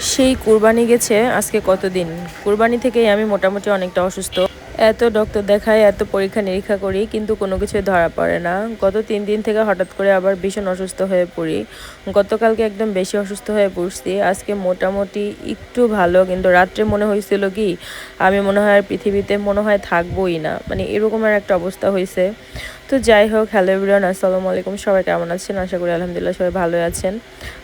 সেই কুরবানি গেছে আজকে কতদিন? কুরবানি থেকেই আমি মোটামুটি অনেকটা অসুস্থ। এত ডক্টর দেখাই এত পরীক্ষা নিরীক্ষা করি, কিন্তু কোনো কিছুই ধরা পড়ে না। গত তিন দিন থেকে হঠাৎ করে আবার ভীষণ অসুস্থ হয়ে পড়ি। গতকালকে একদম বেশি অসুস্থ হয়ে পড়ছি। আজকে মোটামুটি একটু ভালো, কিন্তু রাত্রে মনে হয়েছিল কি, আমি মনে হয় আর পৃথিবীতে মনে হয় থাকবোই না। মানে এরকমের একটা অবস্থা হয়েছে। তো যাই হোক হ্যালো এভরিওয়ান আসসালামু আলাইকুম। সবাই কেমন আছেন? আশা করি আলহামদুলিল্লাহ সবাই ভালো আছেন।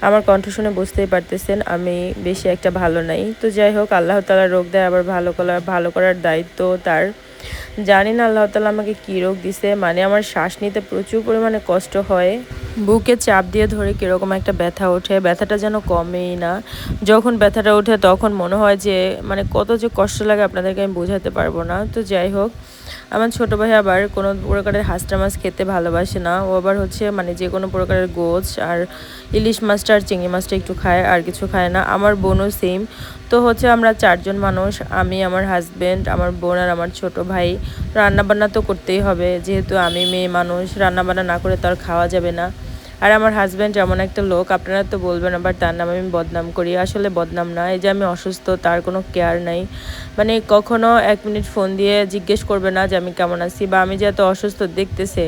আমার কণ্ঠ শুনে বুঝতেই পারতেছেন, আমি বেশি একটা ভালো নাই। তো যাই হোক, আল্লাহ তালা রোগ দেয়, আবার ভালো করার ভালো করার দায়িত্ব তার। জানি না আল্লাহ তালা আমাকে কী রোগ দিছে মানে আমার শ্বাস নিতে প্রচুর পরিমাণে কষ্ট হয়। বুকে চাপ দিয়ে ধরে কীরকম একটা ব্যথা ওঠে, ব্যথাটা যেন কমেই না। যখন ব্যথাটা ওঠে তখন মনে হয় যে মানে কত যে কষ্ট লাগে আপনাদেরকে আমি বোঝাতে পারব না। তো যাই হোক, আমার ছোটো ভাই আবার কোনো প্রকারের হাঁসটা মাছ খেতে ভালোবাসে না। ও আবার হচ্ছে মানে যে কোনো প্রকারের গোছ আর ইলিশ মাছটা আর চিংড়ি মাছটা একটু খায় আর কিছু খায় না। আমার বোনও সেম তো হচ্ছে আমরা চারজন মানুষ, আমি, আমার হাজব্যান্ড আমার বোন আর আমার ছোট ভাই। রান্নাবান্না তো করতেই হবে। যেহেতু আমি মেয়ে মানুষ, রান্নাবান্না না করে তো আর খাওয়া যাবে না। আর আমার হাজব্যান্ড এমন একটা লোক, আপনারা তো বলবেন আবার তার নাম আমি বদনাম করি। আসলে বদনাম না, এই যে আমি অসুস্থ, তার কোনো কেয়ার নাই। মানে কখনো এক মিনিট ফোন দিয়ে জিজ্ঞেস করবে না যে আমি কেমন আছি বা আমি যে এত অসুস্থ দেখতেছে।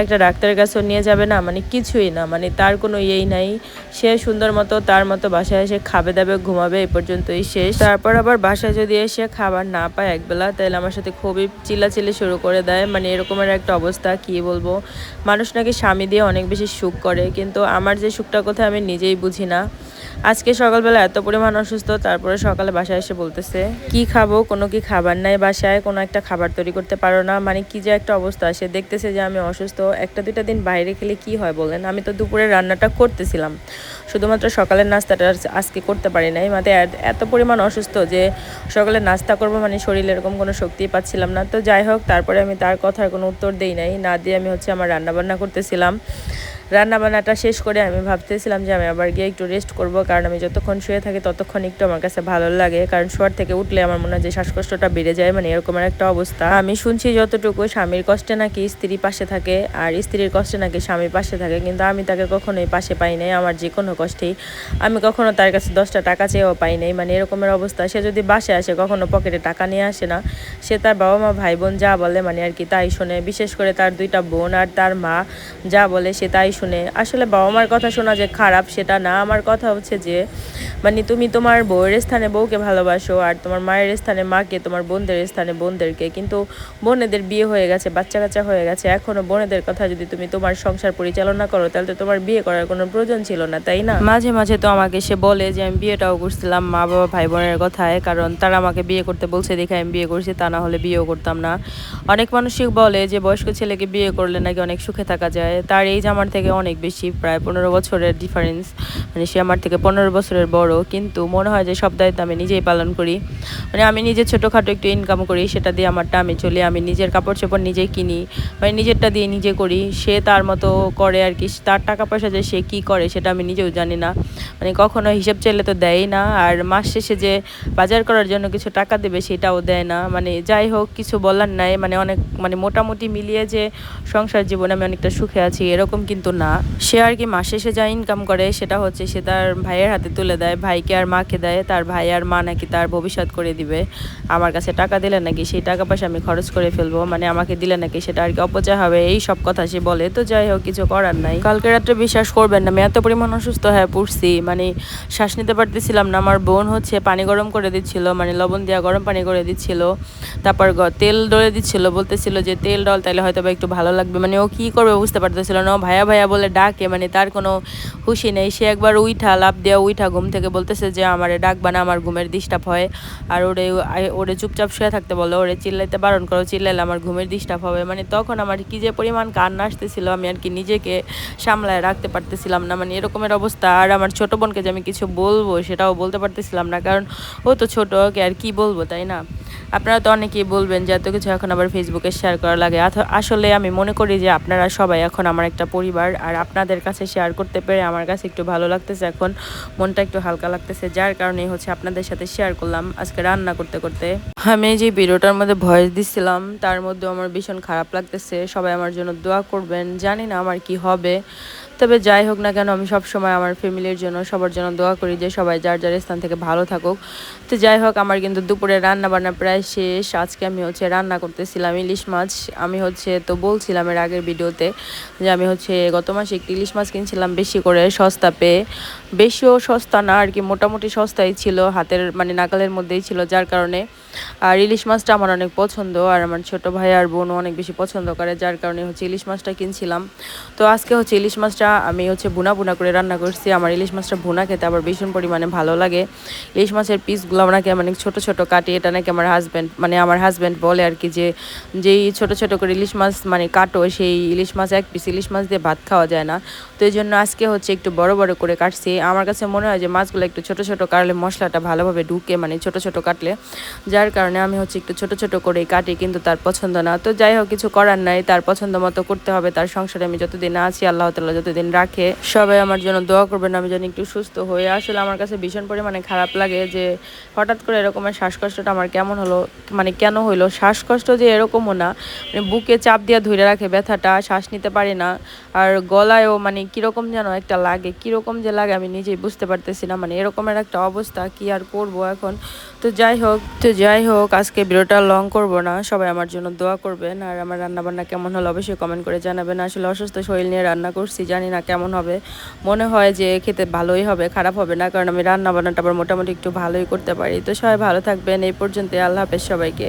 একটা ডাক্তারের কাছেও নিয়ে যাবে না মানে কিছুই না মানে তার কোনো ইয়েই নাই। সে সুন্দর মতো, তার মতো বাসায় এসে খাবে দাবে, ঘুমাবে, এই পর্যন্তই শেষ। তারপর আবার বাসায় যদি এসে খাবার না পায় একবেলা, তাহলে আমার সাথে খুবই চিল্লাচিল্লি শুরু করে দেয়। মানে এরকমের একটা অবস্থা, কি বলব? মানুষ নাকি স্বামী দিয়ে অনেক বেশি সুখ করে, কিন্তু আমার যে সুখটা কোথায় আমি নিজেই বুঝি না। আজকে সকালবেলা এত পরিমাণ অসুস্থ, তারপরে সকালে বাসায় এসে বলতেছে, কি খাব? কোনো কি খাবার নাই বাসায়, কোনো একটা খাবার তৈরি করতে পারো না। মানে কি যে একটা অবস্থা, সে দেখতেছে যে আমি অসুস্থ একটা দুটা দিন বাইরে খেলে কি হয় বলেন? আমি তো দুপুরে রান্নাটা করতেছিলাম। শুধুমাত্র সকালের নাস্তাটা আজকে করতে পারি নাই। মানে এত পরিমাণ অসুস্থ যে সকালে নাস্তা করব মানে শরীরে এরকম কোনো শক্তি পাচ্ছিলাম না। তো যাই হোক, তারপরে আমি তার কথার কোনো উত্তর দেই নাই। না দিয়ে আমি হচ্ছে আমার রান্নাবান্না করতেছিলাম। রান্না বান্নাটা শেষ করে আমি ভাবতেছিলাম যে আমি আবার গিয়ে একটু রেস্ট করব, কারণ আমি যতক্ষণ শুয়ে থাকি ততক্ষণ একটু আমার কাছে ভালো লাগে। কারণ শোয়ার থেকে উঠলে আমার মনে হয় যে শ্বাসকষ্টটা বেড়ে যায় মানে এরকমের একটা অবস্থা। আমি শুনছি যতটুকু স্বামীর কষ্টে নাকি স্ত্রী পাশে থাকে, আর স্ত্রীর কষ্টে নাকি স্বামী পাশে থাকে, কিন্তু আমি তাকে কখনোই পাশে পাই নাই আমার যে কোনো কষ্টেই। আমি কখনো তার কাছে দশটা টাকা চেয়েও পাই নাই মানে এরকমের অবস্থা। সে যদি বাসে আসে, কখনো পকেটে টাকা নিয়ে আসে না। সে তার বাবা মা ভাই বোন যা বলে মানে আর কি তাই শোনে। বিশেষ করে তার দুইটা বোন আর তার মা যা বলে, সে তাই শুনে। আসলে বাবা মার কথা শোনা যে খারাপ সেটা না। আমার কথা হচ্ছে যে মানে তুমি তোমার বউয়ের স্থানে বউকে ভালোবাসো আর তোমার মায়ের স্থানে মাকে, তোমার বোনদের স্থানে বোনদেরকে। কিন্তু বোনেদের বিয়ে হয়ে গেছে বাচ্চা কাচ্চা হয়ে গেছে। এখনও বোনেদের কথা যদি তুমি তোমার সংসার পরিচালনা করো, তাহলে তো তোমার বিয়ে করার কোনো প্রয়োজন ছিল না, তাই না? মাঝে মাঝে তো আমাকে সে বলে যে, আমি বিয়েটাও করছিলাম মা বাবা ভাই বোনের কথায়, কারণ তারা আমাকে বিয়ে করতে বলছে দেখে আমি বিয়ে করছি, তা না হলে বিয়েও করতাম না। অনেক মানুষই বলে যে, বয়স্ক ছেলেকে বিয়ে করলে নাকি অনেক সুখে থাকা যায়? তার এই জামার থেকে অনেক বেশি, প্রায় পনেরো বছরের ডিফারেন্স মানে সে আমার থেকে পনেরো বছরের বড়। কিন্তু মনে হয় যে সব দায়িত্ব আমি নিজেই পালন করি। মানে আমি নিজে ছোটোখাটো একটু ইনকাম করি, সেটা দিয়ে আমারটা আমি চলি, আমি নিজের কাপড় চোপড় নিজেই কিনি মানে নিজেরটা দিয়ে নিজে করি। সে তার মতো করে আর কি, তার টাকা পয়সা যে সে কী করে সেটা আমি নিজেও জানি না। মানে কখনো হিসেব চাইলে তো দেয় না, আর মাস শেষে যে বাজার করার জন্য কিছু টাকা দেবে সেটাও দেয় না। মানে যাই হোক, কিছু বলার নাই মানে অনেক মানে মোটামুটি মিলিয়ে যে সংসার জীবনে আমি অনেকটা সুখে আছি, এরকম কিন্তু না। সে আর কি মাস শেষে যা ইনকাম করে, সেটা হচ্ছে সে তার ভাইয়ের হাতে তুলে দেয় ভাইকে আর মাকে দেয়, তার ভাই আর মা নাকি তার ভবিষ্যৎ করে দিবে। আমার কাছে টাকা দিলে নাকি সেই টাকা পয়সা আমি খরচ করে ফেলব মানে আমাকে দিলে নাকি সেটা আর কি অপচয় হবে, এই সব কথা সে বলে। তো যাই হোক, কিছু করার নাই। কালকে রাত্রে বিশ্বাস করবেন না, আমি এত পরিমাণ অসুস্থ হয়ে পড়ছি মানে শ্বাস নিতে পারতেছিলাম না। আমার বোন হচ্ছে পানি গরম করে দিচ্ছিল মানে লবণ দেওয়া গরম পানি করে দিচ্ছিল, তারপর তেল ডলে দিচ্ছিল, বলতেছিল যে তেল ডল তাহলে হয়তো বা একটু ভালো লাগবে। মানে ও কি করবে বুঝতে পারতেছিল না ভাইয়া ভাইয়া বলে ডাকে মানে তার কোনো খুশি নেই। সে একবার উইঠা লাভ দেওয়া উইঠা ঘুম থেকে বলতেছে যে, আমারে ডাকবা না, আমার ঘুমের ডিস্টার্ব হয়। আর ওরে ওরে চুপচাপ শুয়ে থাকতে বলো ওরে চিল্লাইতে বারণ করো, চিল্লাইলে আমার ঘুমের ডিস্টার্ব হবে। মানে তখন আমার কি যে পরিমাণ কান্না আসতেছিল, আমি আর কি নিজেকে সামলায় রাখতে পারতেছিলাম না। মানে এরকমের অবস্থা। আর আমার ছোট বোনকে যে আমি কিছু বলব, সেটাও বলতে পারতেছিলাম না। কারণ ও তো ছোটো, ওকে আর কি বলব, তাই না? আপনারা তো অনেকেই বলবেন যে, এত কিছু এখন আবার ফেসবুকে শেয়ার করা লাগে। আসলে আমি মনে করি যে, আপনারা সবাই এখন আমার একটা পরিবার। আর আপনাদের কাছে শেয়ার করতে পেরে আমার কাছে একটু ভালো লাগতেছে এখন। মনটা একটু হালকা লাগতেছে, যার কারণে হচ্ছে আপনাদের সাথে শেয়ার করলাম আজকে রান্না করতে করতে। আমি যে ভিডিওটার মধ্যে ভয়েস দিছিলাম, তার মধ্যে আমার ভীষণ খারাপ লাগতেছে। সবাই আমার জন্য দোয়া করবেন, জানি না আমার কি হবে। তবে যাই হোক না কেন, আমি সব সময় আমার ফ্যামিলির জন্য, সবার জন্য দোয়া করি যে সবাই যার যার স্থান থেকে ভালো থাকুক। তো যাই হোক, আমার কিন্তু দুপুরে রান্না বান্না প্রায় শেষ। আজকে আমি হচ্ছে রান্না করতেছিলাম ইলিশ মাছ। আমি হচ্ছে তো বলছিলাম এর আগের ভিডিওতে যে আমি হচ্ছে গত মাসে একটি ইলিশ মাছ কিনছিলাম বেশি করে, সস্তা পেয়ে। বেশিও সস্তা না, আর কি মোটামুটি সস্তাই ছিল, হাতের মানে নাগালের মধ্যেই ছিল, যার কারণে। আর ইলিশ মাছটা আমার অনেক পছন্দ, আর আমার ছোট ভাই আর বোনও অনেক বেশি পছন্দ করে, যার কারণে হচ্ছে ইলিশ মাছটা কিনছিলাম। তো আজকে হচ্ছে ইলিশ মাছটা আমি হচ্ছে বুনা বুনা করে রান্না করছি। আমার ইলিশ মাছটা ভুনা খেতে আবার ভীষণ পরিমাণে ভালো লাগে। ইলিশ মাছের পিসগুলো নাকি মানে ছোট ছোট কাটি, এটা নাকি আমার হাজব্যান্ড মানে আমার হাজব্যান্ড বলে আর কি যে, যেই ছোট ছোট করে ইলিশ মাছ মানে কাটো, সেই ইলিশ মাছ এক পিস ইলিশ মাছ দিয়ে ভাত খাওয়া যায় না। তো এই জন্য আজকে হচ্ছে একটু বড় বড় করে কাটছি। আমার কাছে মনে হয় যে মাছগুলো একটু ছোট ছোট কাটলে মশলাটা ভালোভাবে ঢুকে মানে ছোট ছোট কাটলে। যার কারণে আমি হচ্ছে একটু ছোট ছোট করে কাটি, কিন্তু তার পছন্দ না। তো যাই হোক, কিছু করার নাই, তার পছন্দ মতো করতে হবে, তার সংসারে আমি যতদিন আছি, আল্লাহ তাল্লাহ যতদিন রাখে। সবাই আমার জন্য দোয়া করবেন, আমি যেন একটু সুস্থ হয়ে আসলে আমার কাছে ভীষণ পরিমাণে খারাপ লাগে যে হঠাৎ করে এরকমের শ্বাসকষ্টটা আমার কেমন হলো মানে কেন হইল? শ্বাসকষ্ট যে এরকমও না মানে বুকে চাপ দিয়ে ধরে রাখে ব্যথাটা, শ্বাস নিতে পারি না। আর গলায়ও মানে কীরকম যেন একটা লাগে, কীরকম যে লাগে আমি নিজেই বুঝতে পারতেছি না। মানে এরকমের একটা অবস্থা, কি আর করব এখন? তো যাই হোক, তো যাই হোক, আজকে ভিডিওটা লং করব না। সবাই আমার জন্য দোয়া করবেন। আর আমার রান্না বান্না কেমন হলো অবশ্যই কমেন্ট করে জানাবেন। আসলে অসুস্থ শরীর নিয়ে রান্না করছি জানি না কেমন হবে। মনে হয় যে খেতে ভালোই হবে, খারাপ হবে না, কারণ আমি রান্না বান্নাটা আবার মোটামুটি একটু ভালোই করতে পারি। তো সবাই ভালো থাকবেন, এই পর্যন্ত আল্লাহ হাফেজ সবাইকে।